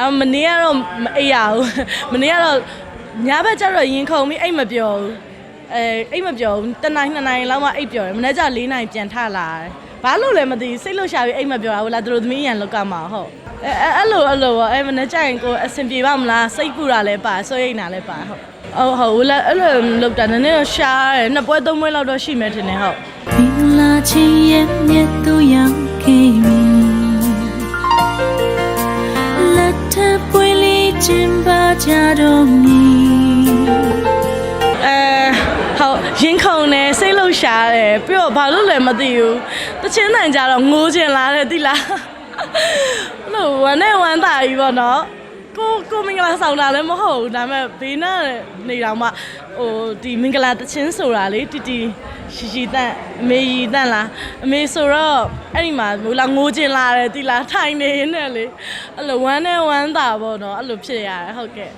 အမနေ့ကတော့မအိပ်ရဘူးမနေ့ကတော့ညဘက်ကျတော့ရင်ခုန်ပြီးအိတ်မပြောဘူးအဲအိတ်မပြောဘူးတစ်နိုင်နှစ်နိုင်လောက်မှအိတ်ပြောတယ်မနေ့ကျ၄နိုင်ပြန်ထလာတယ်ဘာလို့လဲမသိဘူးစိတ်လှုပ်ရှားပြီးအိတ်မပြောတာဟုတ်လားသူတို့သမီးရန်လောက်ကမှာဟုတ်အဲအဲအဲ့လိုအဲ့လိုပေါ့အဲမနေ့ကျရင်ကိုအဆင်ပြေပါမလားစိတ်ပူတာလည်းပါဆွေးရိတ်တာလည်းပါဟုတ်ဟုတ်ဟုတ်လားအဲ့လိုလောက်တာနည်းနည်းတော့ရှားတယ်နှစ်ပွဲသုံးပွဲလောက်တော့ရှိမယ်ထင်တယ်ဟုတ်မင်္ဂလာချင်းရဲ့မြတ်သူရောက် တော့မည်အဲဟုတ်ရင်ခုန်တယ်စိတ်လှုပ်ရှားတယ်ပြီးတော့ဘာလို့လဲမသိဘူးတချင်းတန်ကြတော့ငိုချင်လာတယ်တိလားလို့ဝမ်းနဲ့ဝမ်းသာကြီးပေါ့နော်ကိုကိုမင်္ဂလာဆောင်တာလည်းမဟုတ်ဘူးဒါပေမဲ့ဘေးနားနေတော့မှဟိုဒီမင်္ဂလာတချင်းဆိုတာလေတီတီရှိရှိတန့်အမေရီတန့်လားအမေဆိုတော့အဲ့ဒီမှာဟိုလာငိုချင်လာတယ်တိလားထိုင်နေနေလေအဲ့လိုဝမ်းနဲ့ဝမ်းသာပေါ့နော်အဲ့လိုဖြစ်ရတယ်ဟုတ်ကဲ့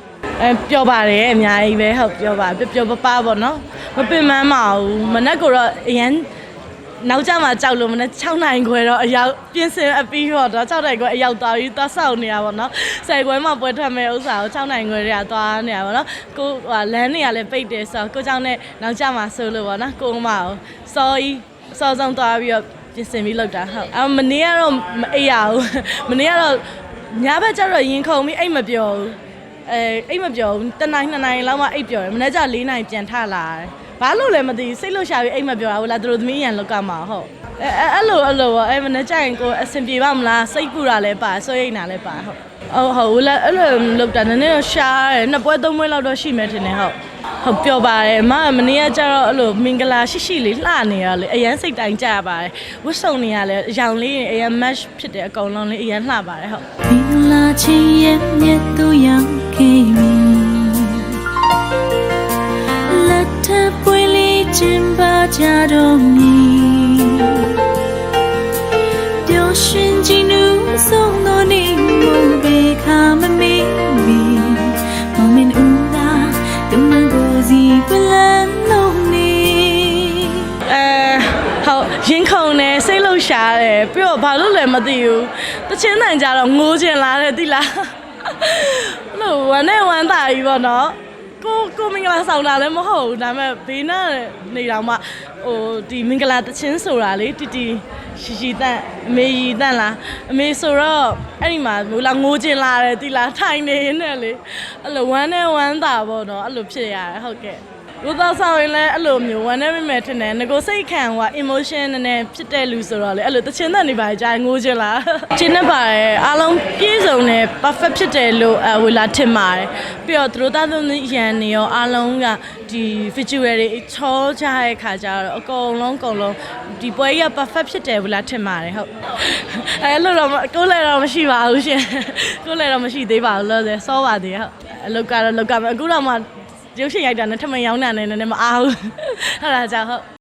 အဲပျော်ပါတယ်အများကြီးပဲဟုတ်ပျော်ပါပျော်ပျော်ပပပေါ့နော်မပင်မမအောင်မနက်ကတော့အရန်နောက်ကြမှာကြောက်လို့မနဲ့6နိုင်ခွဲတော့အရောက်ပြင်ဆင်အပြီးတော့တော့6နိုင်ခွဲအရောက်သွားပြီးသွားဆောက်နေတာပေါ့နော်10ခွဲမှပွဲထွက်မဲ့ဥစ္စာကို6နိုင်ခွဲတွေကသွားနေတာပေါ့နော်ကိုဟာလမ်းတွေကလည်းပိတ်တယ်ဆိုတော့ကိုကြောင့်နဲ့နောက်ကြမှာဆိုလို့ပေါ့နော်ကိုအမကို sorry အစောဆုံးသွားပြီးတော့ပြင်ဆင်ပြီးလောက်တာဟုတ်အမနေ့ကတော့မအိရဘူးမနေ့ကတော့ညာဘက်ကျတော့ရင်ခုန်ပြီးအိတ်မပြောဘူး အဲအိတ်မပြောဘူးတစ်နိုင်နှစ်နိုင်လောက်မှအိတ်ပြောတယ်မနေ့ကျ၄နိုင်ပြန်ထလာတယ် ဘာလို့လဲမသိဘူးစိတ်လှုပ်ရှားပြီးအိတ်မပြောတာဟုတ်လားသူတို့သမီးရန်လောက်ကမှာဟုတ်အဲအဲအဲ့လိုအဲ့လိုပေါ့အဲမနေ့ကျရင်ကိုအဆင်ပြေပါမလားစိတ်ပူတာလည်းပါဆွေးရိတ်တာလည်းပါဟုတ်ဟုတ်ဟုတ်လားအဲ့လိုလောက်တာနည်းနည်းတော့ရှားတယ်နှစ်ပွဲသုံးပွဲလောက်တော့ရှိမယ်ထင်တယ်ဟုတ်ဟုတ်ပြောပါတယ်အမကမနေ့ကကျတော့အဲ့လိုမင်္ဂလာရှိရှိလေးလှနေရလေအရန်စိတ်တိုင်းကြရပါတယ်ဝတ်စုံနေရလဲအယောင်လေးအရန် match ဖြစ်တယ်အကုန်လုံးလေးအရန်လှပါတယ်ဟုတ်မင်္ဂလာချင်းရဲ့မြတ်သူရောက်ခဲ့ပြီ င့်လေးခြင်းပါကြတော့မည်ပျော်ရွှင်ခြင်းနူးဆုံးသောနေ့မို့ဘေခါမမေ့မီမမင်ဦးသာကမန်ကိုစီပလန်လုံးနေအဲဟုတ်ရင်ခုန်တယ်စိတ်လှုပ်ရှားတယ်ပြီးတော့ဘာလို့လဲမသိဘူးတချင်းတန်ကြတော့ငိုချင်လာတယ်တိလားလို့ဝမ်းနဲ့ဝမ်းသာကြီးပေါ့နော် ကိုကိုမင်္ဂလာဆောင်တာလည်းမဟုတ်ဘူးဒါပေမဲ့ဘေးနားနေတော့မှဟိုဒီမင်္ဂလာတချင်းဆိုတာလေတီတီရှိရှိတန့်အမေရီတန့်လားအမေဆိုတော့အဲ့ဒီမှာဟိုလာငိုချင်လာတယ်တိလားထိုင်နေနေလေအဲ့လိုဝမ်းနဲ့ဝမ်းသာပေါ့နော်အဲ့လိုဖြစ်ရတယ်ဟုတ်ကဲ့ ကိုတော့ဆောင်ရင်လည်းအဲ့လိုမျိုးဝမ်းနေမိမယ်ထင်တယ်ငကိုစိတ်ခံဟို emotion နည်းနည်းဖြစ်တဲ့လူဆိုတော့လေအဲ့လိုတချင်တဲ့နေပါကြငိုချင်လားချင်နေပါတယ်အားလုံးပြည့်စုံတယ် perfect ဖြစ်တယ်လို့အဝေလာထင်ပါတယ်ပြီးတော့သူတို့သားသမီးရန်နေရောအားလုံးကဒီ visual တွေချောကြတဲ့ခါကျတော့အကုန်လုံးအကုန်လုံးဒီပွဲကြီးက perfect ဖြစ်တယ်ဝေလာထင်ပါတယ်ဟုတ်အဲ့လိုတော့မကိုယ်လည်းတော့မရှိပါဘူးရှင်ကိုယ်လည်းတော့မရှိသေးပါဘူးလို့ဆိုစောပါသေးဟုတ်အလုပ်ကတော့လုပ်ကမယ်အခုတော့မှ ရုပ်ရှင်ရိုက်တာနဲ့ထမင်းရောင်းတာနဲ့နည်းနည်းမအားဘူးအဲ့ဒါကြောင့်ဟုတ်